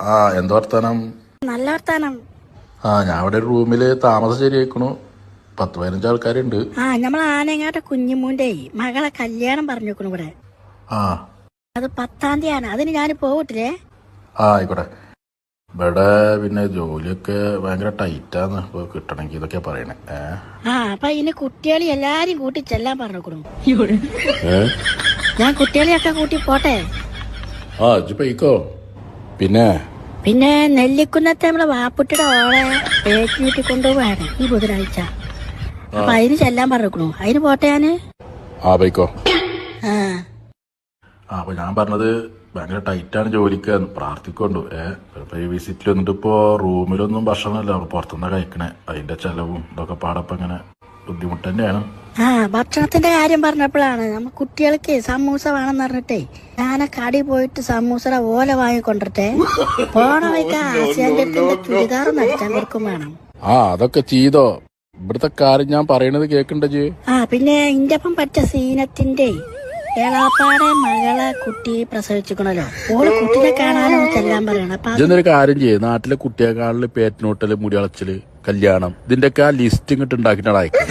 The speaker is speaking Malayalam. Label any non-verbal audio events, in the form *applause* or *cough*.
ആ എന്താ വർത്താനം? നല്ല വർത്താനം. ആ ഞാൻ ഇവിടെ ഒരു റൂമിൽ താമസം ശരിയാക്കണു പത്ത് പതിനഞ്ച് ആൾക്കാരുണ്ട്. ആ നമ്മൾ ആനങ്ങാട്ടെ കുഞ്ഞുമൂന്റെ മകളെ കല്യാണം പറഞ്ഞേക്കണു ഇവിടെ. ആ. അത് പത്താം തീയതിയാണ്. അതിന് ഞാൻ പോകട്ടില്ലേ ആ ആയിക്കോട്ടെ. ഇവിടെ പിന്നെ ജോലിയൊക്കെ ഭയങ്കര ടൈറ്റാന്ന് ഇപ്പൊ കിട്ടണമെങ്കിൽ ഇതൊക്കെ പറയണേ. ഏ? ആ അപ്പൊ ഇനി കുട്ടികളെ എല്ലാരും കൂട്ടി ചെല്ലാൻ പറഞ്ഞേക്കണു. ഏ? ഞാൻ കുട്ടികളെയൊക്കെ കൂട്ടി പോട്ടെ? ആ ഇജ്ജ് പിന്നെ? പിന്നെ നെല്ലിക്കുന്നത്തെ നമ്മളെ വാപ്പുട്ടിയുടെ ഓളെ പേറ്റി കൊണ്ടുപോവാണ് ഈ ബുധനാഴ്ച. അപ്പൊ അതിന് ചെല്ലാൻ പറഞ്ഞു അതിന് പോട്ടെ ഞാൻ? ആ പോയിക്കോ. ആ. ആ അപ്പൊ ഞാൻ പറഞ്ഞത് ഭയങ്കര ടൈറ്റാണ് ജോലിക്ക്. പ്രാർത്ഥിക്കൊണ്ടു ഏഹ് ഈ വിസിറ്റിൽ വന്നിട്ട് ഇപ്പോ റൂമിലൊന്നും ഭക്ഷണമല്ല. പുറത്തുനിന്നാ കഴിക്കണേ. അതിന്റെ ചെലവും ഇതൊക്കെ പാടപ്പങ്ങനെ ബുദ്ധിമുട്ട് തന്നെയാണ്. ആ ഭക്ഷണത്തിന്റെ കാര്യം പറഞ്ഞപ്പോഴാണ് നമ്മ കുട്ടികൾക്ക് സമൂസ വേണമെന്ന് പറഞ്ഞിട്ടേ. ഞാനെ കടി പോയിട്ട് സമൂസയുടെ ഓല വാങ്ങിക്കൊണ്ടിട്ടെ പോണ വൈക്ക് *laughs* ആസിയാന്റെ അടുത്തിന്റെ ചുരിദാർ നടിച്ചാൻ കൊടുക്കും വേണം. ആ അതൊക്കെ ചെയ്തോ. ഇവിടുത്തെ കാര്യം ഞാൻ പറയണത് കേക്കണ്ടേ ആ പിന്നെ ഇന്റെ ഒപ്പം പറ്റ സീനത്തിന്റെ ഏളാപ്പാടെ മകളെ കുട്ടി പ്രസവിച്ചിക്കണല്ലോ ഓൾ കുട്ടിനെ കാണാനോ ചെല്ലാൻ പറയണം. ഇതൊന്നൊരു കാര്യം ചെയ്യ്. നാട്ടിലെ കുട്ടിയെ കാണൽ പേറ്റിനോട്ടൽ മുടി അളച്ചിൽ കല്യാണം. ഇതിന്റെ ഒക്കെ ആ ലിസ്റ്റ് ഇങ്ങോട്ട് ഉണ്ടാക്കിട്ടാണ് അയക്കും.